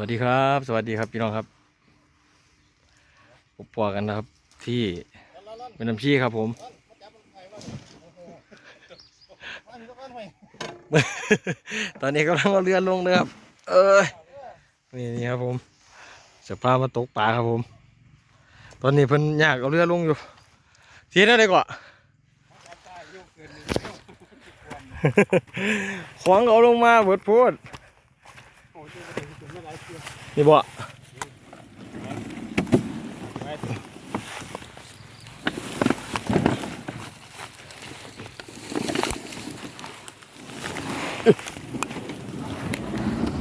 วัสดีครับ สวัสดีครับพี่น้องครับพบปะกันนะครับ ที่เป็นน้ำชี้ครับผมตอนนี้กำลังเอาเรือลงนะครับ เอ้ยนี่นี่ครับผมจะพามาตกปลาครับผม ตอนนี้เพิ่นอยากเอาเรือลงอยู่เทียนอะไรก่อนของเอาลงมาเบิดพูด นี่บ่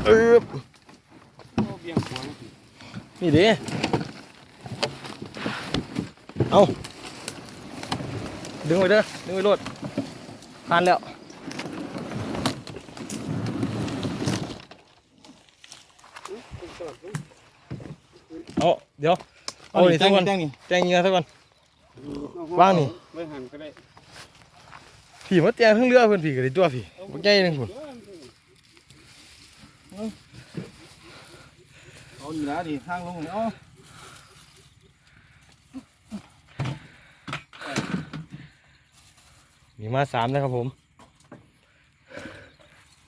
เออนี่ดิเอาดึงไว้เด้อดึงไว้โลดผ่านแล้ว เอาเดี๋ยวเอานี่สักก่อนแจ้งนี่แจ้งเงี้ยสักก่อนว่างนี่ไม่หันก็ได้ผีมาแจ้งทั้งเรือเพื่อนผีกันเลยตัวผีบ่ใหญ่หนึงพุ่นเอาอยู่แล้วดิทางลงนี่เอามีมาสามนะครับผม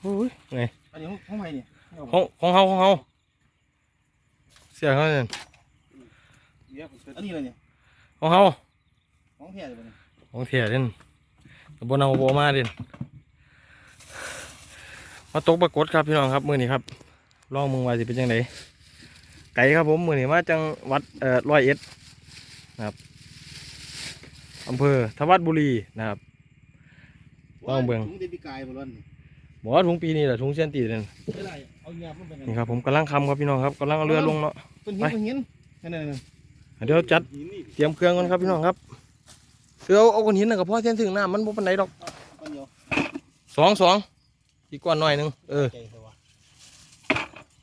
โอ้ยไงอันนี้ห้องใหม่นี่ของของเฮาของเฮาเสียเขาเนี่ย อันนี้อะไรเนี่ยของเฮาห้องแท้เลยบ่เนี่ยของเถียเด่นบนเอาโบมาเด่นมาตกปรากฏครับพี่น้องครับมือนี้ครับลองมึงว่าสิเป็นยังไงไก่ครับผมมือนี้มาจังหวัดเอ่อร้อยเอ็ดนะครับอำเภอทวัดบุรีนะครับลองเบิ่งถุงเดบิกายบ่ร้อนนี่บอกว่าถุงปีนี้แหละถุงเส้นตีนั่นไม่ได้เอาหยาบมันเป็นไงนี่ครับผมกำลังคำครับพี่น้องครับกำลังเอาเรือลงเนาะต้นหินไปต้นหินนั่นนั่น เดี๋ยวจัดเตรียมเครื่องกันครับพี่น้องครับเสือเอาเอาก้อนหินนะกับพ่อเส้นถึงน้ำมันบ่ปานใดดอกต้นเดียวสองสองอีกก้อนหน่อยหนึงเออใจเถอะวะ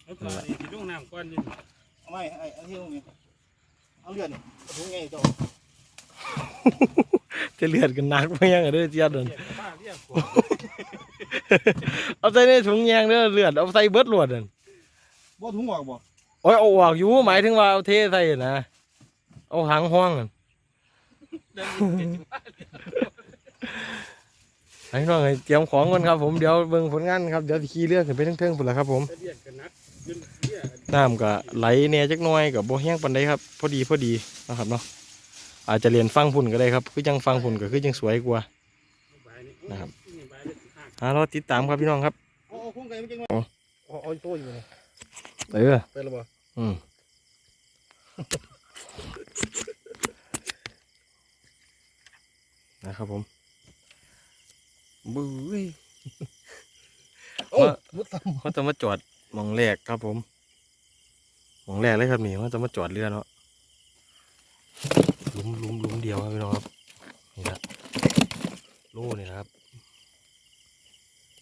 เอาตัวนี้ที่ลงน้ำก่อนนี่เอาไม่ไอ้อันที่ลงนี่เอาเลือดนี่เอาถุงไงเจ้าจะเลือดกันนักไม่ยังเด้อเจียดเดินเรียกป้าเรียกขวเอาใส่ในถุงยางเด้อเลือดเอาใส่เบิดลวดนั่นบ่ถุงออกบ่โอ้ยเอาออกอยู่หมายถึงว่าเอาเทใส่นะ เอาหางห้องนั่นเดินเจ็ดสิบห้าให้น้องให้เตรียมของก่อนครับผมเดี๋ยวเบิ่งผลงานครับเดี๋ยวสิขี่เรือขึ้นไปเทิงๆพุ่นละครับผมเรียกกันนักเดินเรียกน้ำก็ไหลแหน่จักหน่อยกับบ่แห้งปานใดครับ พอดีพอดีนะครับเนาะอาจจะเรียนฟังพุ่นก็ได้ครับ คือจังฟังพุ่นก็คือจังสวยกว่าบายนี่นะครับนี่บายเลยสิห้าหารอติดตามครับพี่น้องครับเอาเอาคุ้งไก่มันจังอ๋อเอาเอาโตอยู่นี่เออไปแล้วบ่อืม นะครับผมบุ้ยโอ้ว่ามุดซ้เขาจะมาจอดหมองแรกครับผมหมองแรกเลยครับนี่เขาจะมาจอดเรือเนาะหลุมหลุมหลุมเดียวครับพี่น้องครับนี่นะโล่นี่นะครับ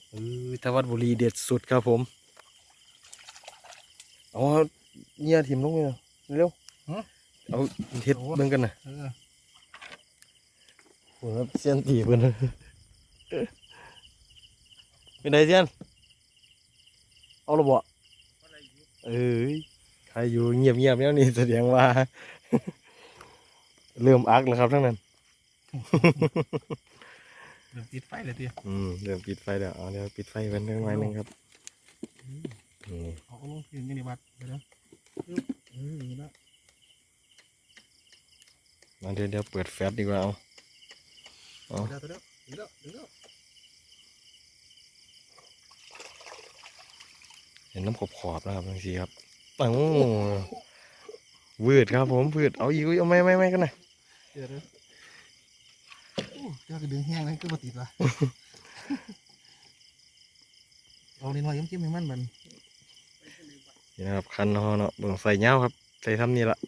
เออทวัดบุรีเด็ดสุดครับผมเอาเงียถิ่มลงเลยนะเร็ว เอาเท็ดเบิ่งกันนะำเออโอ้ยเสียนตีเพิ่นเป็นไงเสียนเอาระเบาเอ้ยใครอยู่เงียบเงียบๆแล้วนี่แสดงว่า เริ่มอักแล้วครับทั้งนั้นเดี๋ยวปิดไฟเลยทีอืมเริ่มปิดไฟแล้วเอาเดี๋ยวปิดไฟกันหน่อยหนึงครับนี่เอาลงคืนกันดีบัดเดี๋ยวนะเออนี่ละ มาเดี๋ยวเดี๋ยวเปิดแฟลชดีกว่าเอาเอาเดี๋ยวเดี๋ยวเดี๋ยวเดี๋ยวเห็นน้ำขอบขอบๆนะครับบางทีครับปังวืดครับผมวืดเอาอีกเอาไม่ไม่ไม่กันนะเดี๋ยวเดี๋ยวโอ้เจ้ากระดึงแห้งเลยก็มาติดว่ะเอาเล่นหน่อยยิ้มๆให้มันมันนี่นะครับคันเนาะเนาะเบิ่งใส่เงาครับ ใส่ทำนี่ละ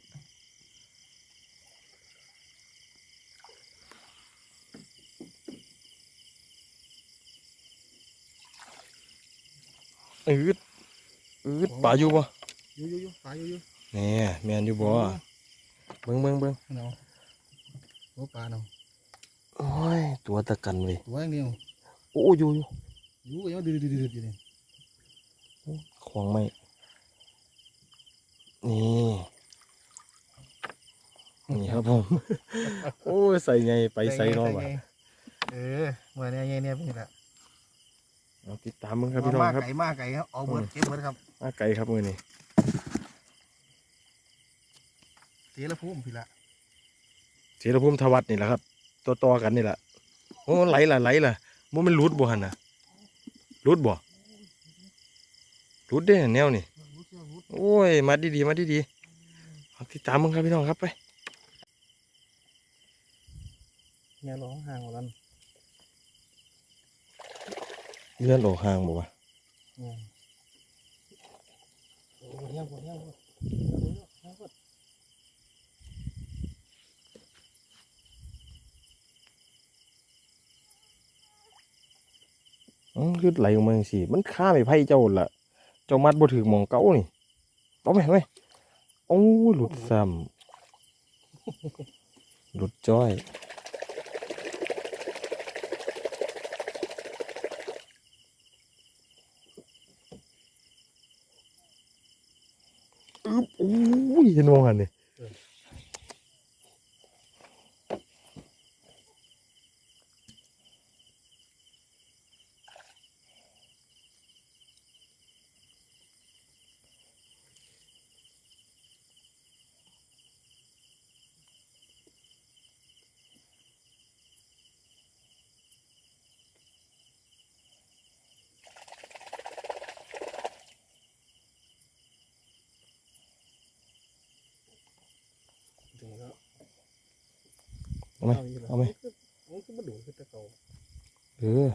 อืดอืดป่าอยู่บ่อยู่อยู่อยู่ปลาอยู่อยู่แนี่แมนอยู่บ่เบิ่งเบิ่งเบิ่งเนาะโอ้ปลาเนาะโอ้ยตัวตะกันเลยตัวอย่างเดียวโอ้อยู่อยู่อยู่ก็ยังดื้อดื้อดื้ออยู่นี่ขวางไม่นี่นี่ครับผมโอ้ยใส่ไงไปใส่เนอกว่ะเออเมื่อเนี้ยเนี่ยเป็นไงล่ะ เอาติดตามมึงครับพี่น้องมาครับไก่มาไก่ครับเอาเบิร์ดเก็บเบิร์ดครับมาไก่ครับมือนี่เสียละพุ่มพี่ละเสียรภูมิทวัดนี่แหละครับ ตัวต่อกันนี่แหละโอ้ไหลล่ะไหลล่ะบ่แมันรูดบ่หันน่ะรูดบ่รูดเด้แนวนี่โอ้ยมาดีๆมาดีๆเอาติดตามมึงครับพี่น้องครับไปเนี่ยร้องห่างกว่านั้น เลื่อนออกห่างบ่ะอืมโอ้โหเนี่ยคนเนี่ยคนอือคือไหลออกมาจังซี่มันฆ่าไม่ไผ่เจ้าล่ะเจ้ามัดบ่ถึงหมองเก่านี่เอาไหมไหมโอ้หลุดซ้ำหลุดจ้อยอึ๊บโอ้ยเห็นมองหันนี่ เอาไหมเอาไหมมันก็มาดูคือตะเกาเออ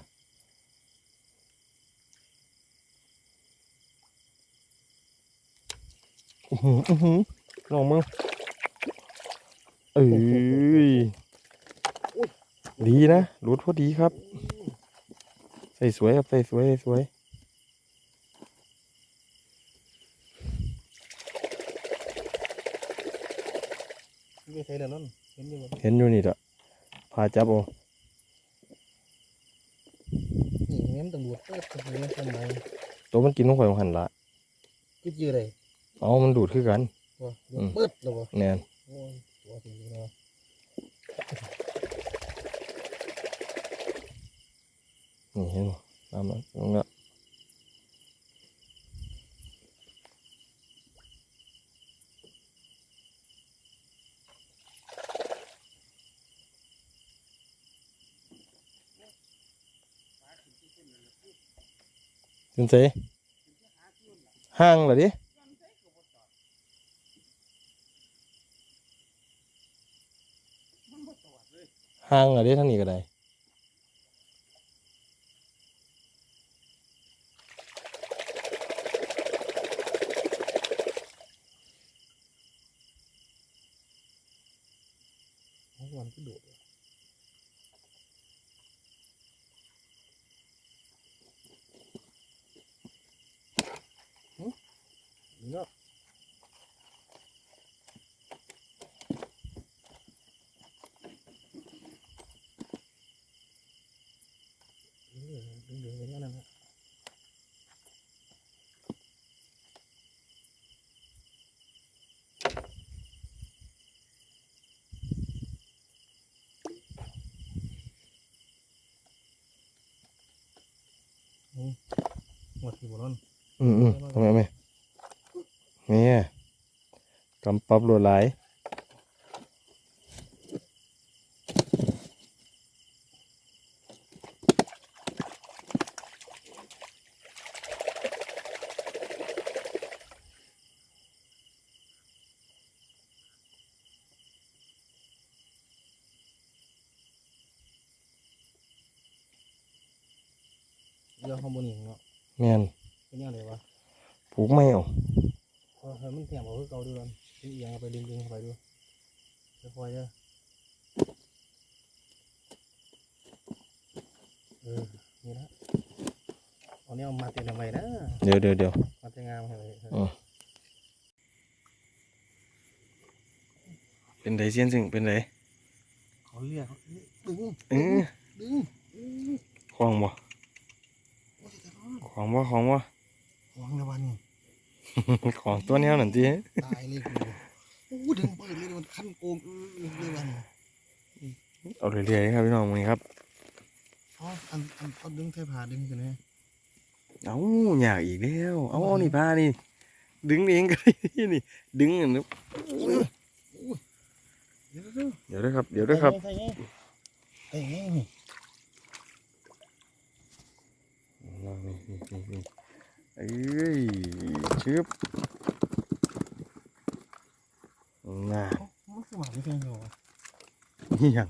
อื้อหืออื้อหือลองมึงเอ้ยดีนะรูดพอดีครับ ใส่สวยครับใส่สวยใส่สวยไม่ใช่แล้วนั่นเห็นอยู่บ่เห็นอยู่นี่ละ พาจับเอานี่แม่นตำรวจเปิดตำรวจทำไมตัวมันกินลงไปมันหันละคิดเยอะเลยเอามันดูดคือกันวะอืมเปิดแล้ววะแน่นโอ้ยตัวสีเนาะนี่เห็นบ่น้ำมันลงละคุณเสห้างเหรอดิห้างเหรอดิทางนี้ก็ได้ โอ้ยมันก็โดดเลยหึนี่เนาะเออดึงๆอย่างนั้นนะ หมดที่บ่ร้อนอืมอืมทำไมไม่เนี่ยกำปับรวดหลาย เรือข้างบนนี่เนาะ แม่น เป็นยังไงวะผูกไม่เอาพอเฮ้ยมันแถมเอาคือเก่าดูกันดึงเอียงเอาไปดึงดึงเข้าไปดูเดี๋ยวคอยเด้อเออนี่นะเอาเนี่ยเอามาเต็มทำไมนะเดี๋ยวเดี๋ยวเดี๋ยวมาเต็มงามให้ไว้อืมเป็นไดเซียนซึ่งเป็นไดเขาเรียกดึงเออดึงดึงคลองบ่โอ้ยแต่ร้อนคลองบ่คลองบ่ หวังในวันนี้ของตัวแนวนั่นจีตายเลยกูโอ้ดึงเปิดเลยมันคันโกงอื้อเลยมันเอาเรื่อยๆครับพี่น้องมึงครับอ๋ออันอันเอาดึงใส่ผ้าดึงกันนะเอาอยากอีกแล้วเอาเอานี่พานี่ดึงเองก็ได้นี่ ดึงอันนี้อุ้ยอุ้ยเดี๋ยวเดี๋ยวเดี๋ยวด้วยครับ เดี๋ยวด้วยครับใส่ไงใส่ไงนี่นี่นี่นี่นี่ เอ้ยชึบน่าเอ้ามันสมัครไม่ใช่เหรอวะนี่ยัง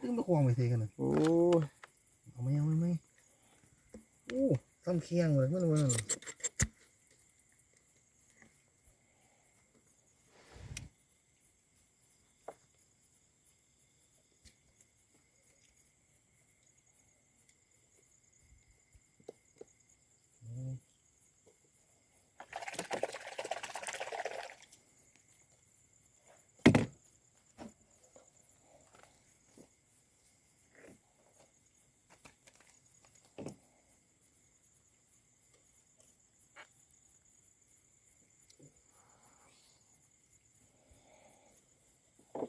ดึงมาควงไปเทกันนะโอ้ยเอาไหมเอาไหมเอาไหมโอ้ซ้ำเคียงเลยมันมัน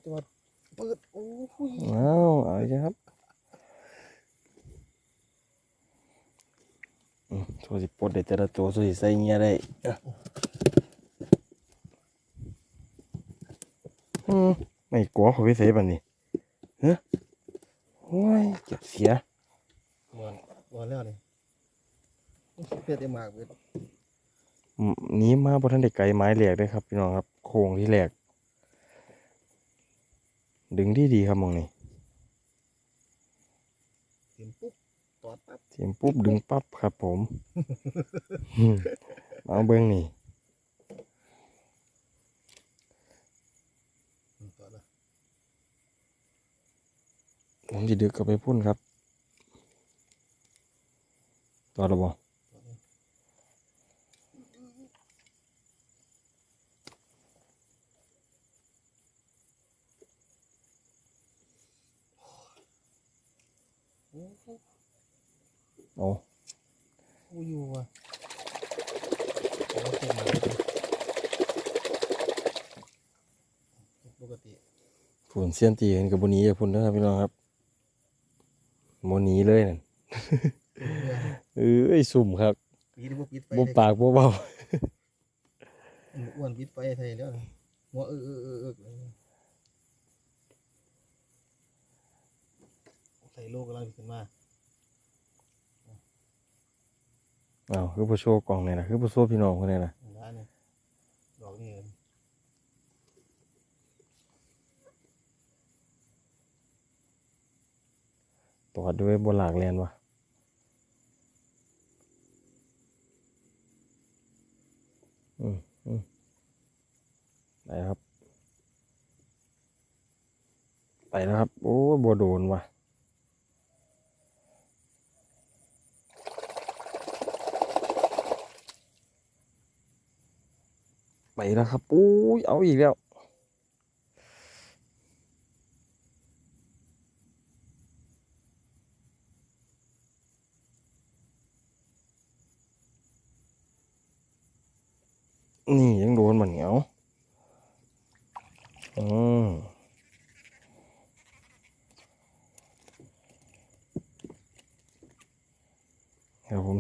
ตัวเปิดโอ้ยอ้าวเอาอีกแล้วครับอืมโซ่สิปลดได้แต่ละตัวโซ่สิใส่เงี้ยได้อะอืมไม่กลัวเขาไปใส่บันนี้เฮ้ยโอ้ยเก็บเสียบอลบอลแล้วนี่เพียดได้มากเว้ยอืมหนี้มาบนทันได้ไกลไม้แหลกเลยครับพี่น้องครับโค้งที่แหลก ดึงดีดีๆครับหมองนี้เตรียมปุ๊บตอดปั๊บเสียงปุ๊บดึงปั๊บครับผมอืมเอาเบิ้งนี่อืมตอดแล้วผมจะดึกกลับไปพุ่นครับตัวระบอ ตอดแล้วโอ้โห โอ้ โอ้อยู่ว่ะโอ้เจ็บมากเลยปกติ ฝุ่น เสียนตีกันกับบหนี้อย่าพุ่นนะครับพี่น้องครับโมหนีเลยนั่นเรือเอ้ยสุ่มครับปีนี้พวกปิดไฟบ่เลยปากบ่เบาอ้วนปิดไฟไทยแล้วนะหัวเออเออเออเออเลยใส่โลกกำลังขึ้นมาอ้าวคือผู้โชว์กล่องเนี่ยนะคือผู้โชว์พี่น้องคนนี้นะร้านนี่ดอกนี่ ตอดด้วยบนหลากแลนวะอืมอืมไปครับ ไปแล้วครับ โอ้บัวโดนวะไปแล้วครับโอ้ยเอาอีกแล้ว นี่ยังโดนมันเหนียวอืม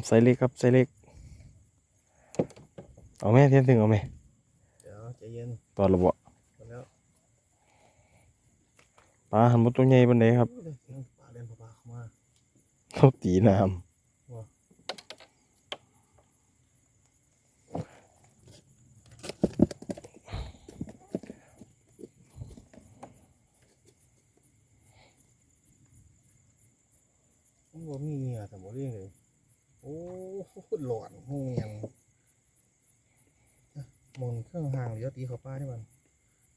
เดี๋ยวผมใส่เล็กครับใส่เล็ก เอาไหมเทียนถึงเอาไหมเดี๋ยวใจเย็นตอนระบบหมดแล้วปลาหันมาตัวใหญ่บันไดครับโอ้ยเสียงปลาเดินปลาเข้ามาเขาตีน้โอ้มีเหงื่อแต่บ่เรื่องเลยโอ้หลอนหูเงียงอะหมนเครื่องห่างเดี๋ยว ตีเขาป้าได้บ้าง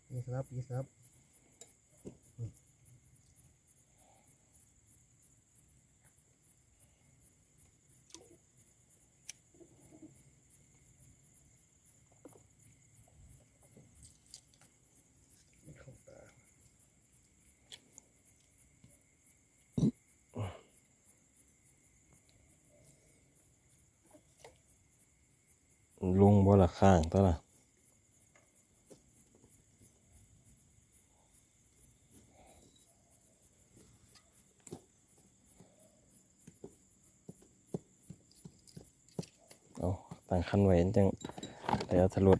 ตีสลับตีสลับอืมเข้าตาลงบ่ละข้างตัวละเอาตั้ง คันไว้จังแล้วทะลุด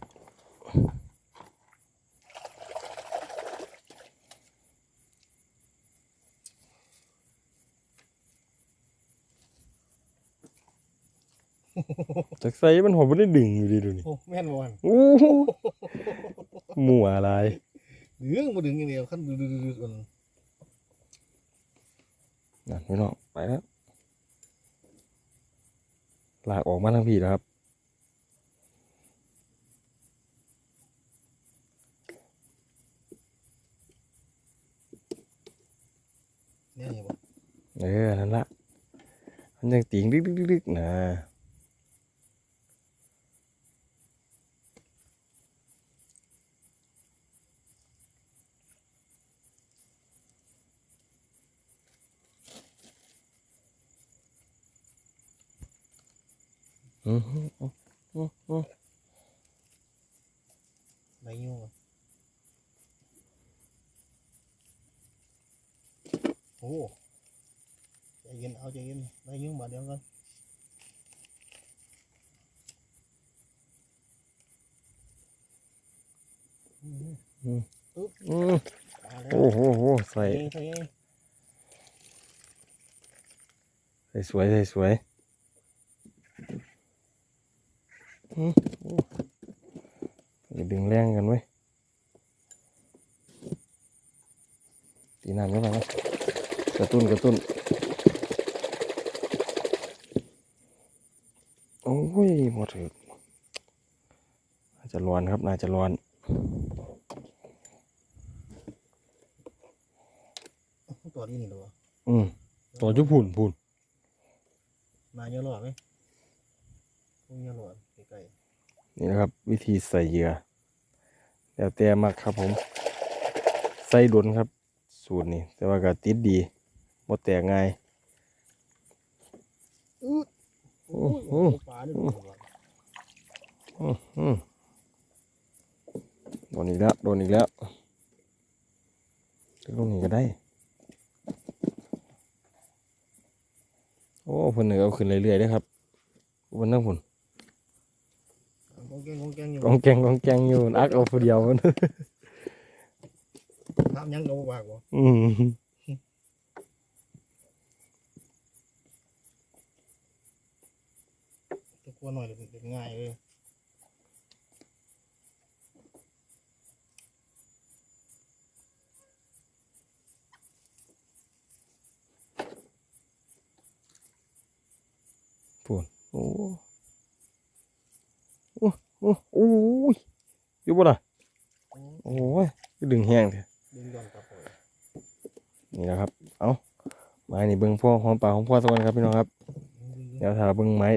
จากใส่มันหัวไม่ได้ดึงอยู่ดีดูนี่โอ้แม่นบ่วันโอ้โหมั่วอะไรดึงบ่ดึงอย่างเดียวคันดึกๆๆๆนั่นพี่น้องไปแล้วลากออกมาทั้งพี่แล้วครับ นี่ยเห็นบ่เออนั่นละมันยังติงดึกดึกดึกดึกนะอือหืออือหืออือใบยุ่งอะ โอ้ใจเย็นเอาใจเย็นใบยุ่งมาเดี๋ยวก่อนอืมอืมปึ๊บโอ้โหใส่ใส่สวยใส่สวยอืมโอ้อย่าดึงแรงกันไว้ตีน้ำเข้าไปนะ กระตุ้นกระตุ้นโอ้ยหมดถึกน่าจะร้อนครับน่าจะร้อนตัวนี้นี่เหรอวะอืมต่อจุพุ่นพุ่นมาเยอะหรอไหมพวกเยอะหรอใกล้นี่นะครับ วิธีใส่เหยื่อแล้วแต่มักครับผม ใส่ดนครับ สูตรนี้แต่ว่าก็ติดดี หมดแตกง่ายๆอื้อโอ้ยอืมปลาด้วยเหรอวะอืมอืมโดนอีกแล้วโดนอีกแล้วลงนี้ก็ได้ โอ้เพิ่นนึกเอาขึ้นเรื่อยๆเด้อครับวันนั้นพุ่นกองแกงกองแกงอยู่กองแกงกองแกงอยู่อักเอาผู้เดียวมันทำยังกับปากวะอืม ตะกัวหน่อยเดี๋ยวเดี๋ยวง่ายเลยพุ่นโอ้โอ้โอ้โอ้ยอยู่บ่ล่ะโอ้โอ้ยคือดึงแห้งเถอะดึงย้อนกลับไปนี่นะครับ เอาไม้นี่เบิ้งพ่อหอมปากของพ่อสักคนครับพี่น้องครับดึงดึงดึงเดี๋ยวถ้าเบิ้งไม้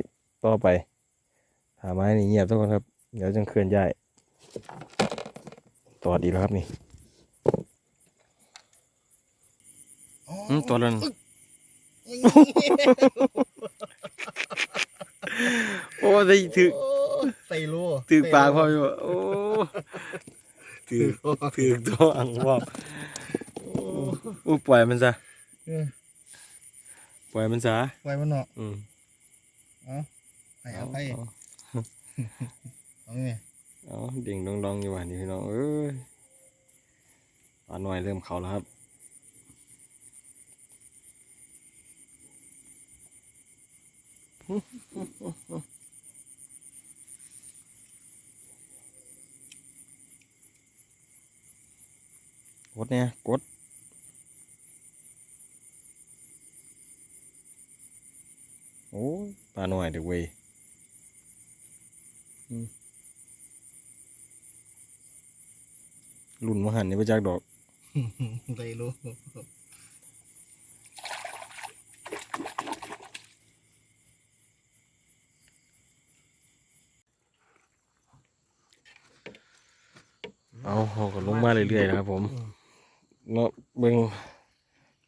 ต่อไป ถ้าไม้นี่เงียบสักคนครับ เดี๋ยวจังเคลื่อนย้ายตอดอีกแล้วครับนี่อืมตัวนั้นโอ้ได้ถือโอ้ใส่โลถือปากพ่ออยู่โอ้ถือถือตัวอังพ่อโอ้ปล่อยมันซะเออปล่อยมันซะไว้มันเนาะอืมเอาให้เอาไป เอาเอาไงเอาเดิ่งดองดองอยู่ว่านี่พี่น้องเอ้ยปลาหน่อยเริ่มเขาแล้วครับกดเนี่ยกดโอ้ปลาหน่อยเด็กเว้ย รุ่นมหันนี่ไปจากดอกใส่โลเอาเขาก็ลงมาเรื่อยๆนะครับผมเนาะเบิ่ง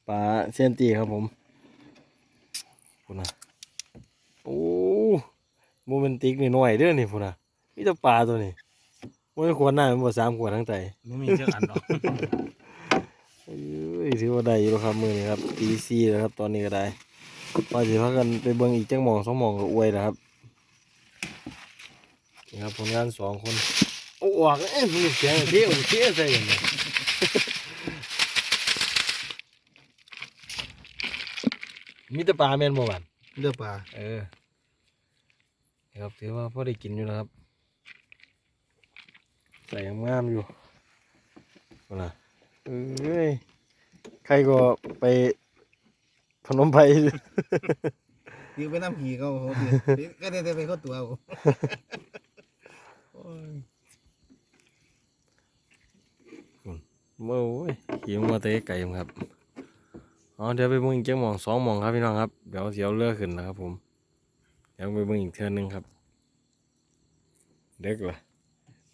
ปลาเซียนตีครับผมพุ่นนะ โอ้โมเมนติกนี่หน่อยเด้อนี่พุ่นนะมีแต่ปลาตัวนี้มันขวดหน้ามันบ่สามขวดทั้งใจมันมีเชือกอันหรอกเอ้ยถือว่าได้อยู่แล้วครับมือนี้ครับตีซีแล้วครับ ตอนนี้ก็ได้ว่าสิพากันไปเบิ่งอีกจังหมองสองหมองก็อวยแล้วครับนี่ครับผลงานสองคนโอ้ออกเอ้ยมีเสียงเที่ยวเที่ยวใส่กันเลยมีแต่ปลาแม่นบ่บันเลือปลา เออ นี่ครับถือว่าพอได้กินอยู่นะครับ ใส่งามๆอยู่เอาล่ะเอ้ยใครก็ไปพนมไพรยืมไปน้ำผีเขาเขาสิก็ได้ไปเขาตัวเอาเมื่อโอ้ยขี่มาเตะไก่ผมครับอ๋อเดี๋ยวไปเบิ่งอีกจังหมองสองหมองครับพี่น้องครับ เดี๋ยวเสียวเลือกขึ้นนะครับผมเดี๋ ยวไปเบิ่งอีกเทื่อนึงครับ เด็กเหรอ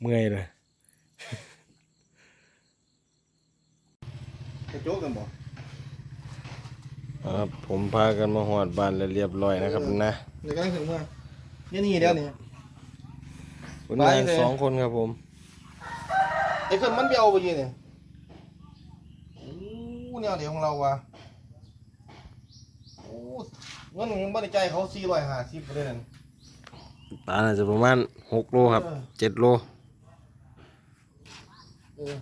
เมื่อยเลยจะโจกกันบ่ครับผมพากันมาหอดบ้านแล้วเรียบร้อยนะครับนะเดี๋ยวกำลังถึงเมื่อเนี่ยนี่เดี๋ยวนี้ผลงานสองคนครับผมไอ้คนมันไปเอาไปยี่เนี่ยโอ้เนี่ยเดี๋ยวของเราว่ะโอ้ เงินยังไม่ได้ใจายเขาสี่ร้อยห้าสิบเลยนั่น ปลาน่าจะประมาณหกโลครับเออ เจ็ดโล เออ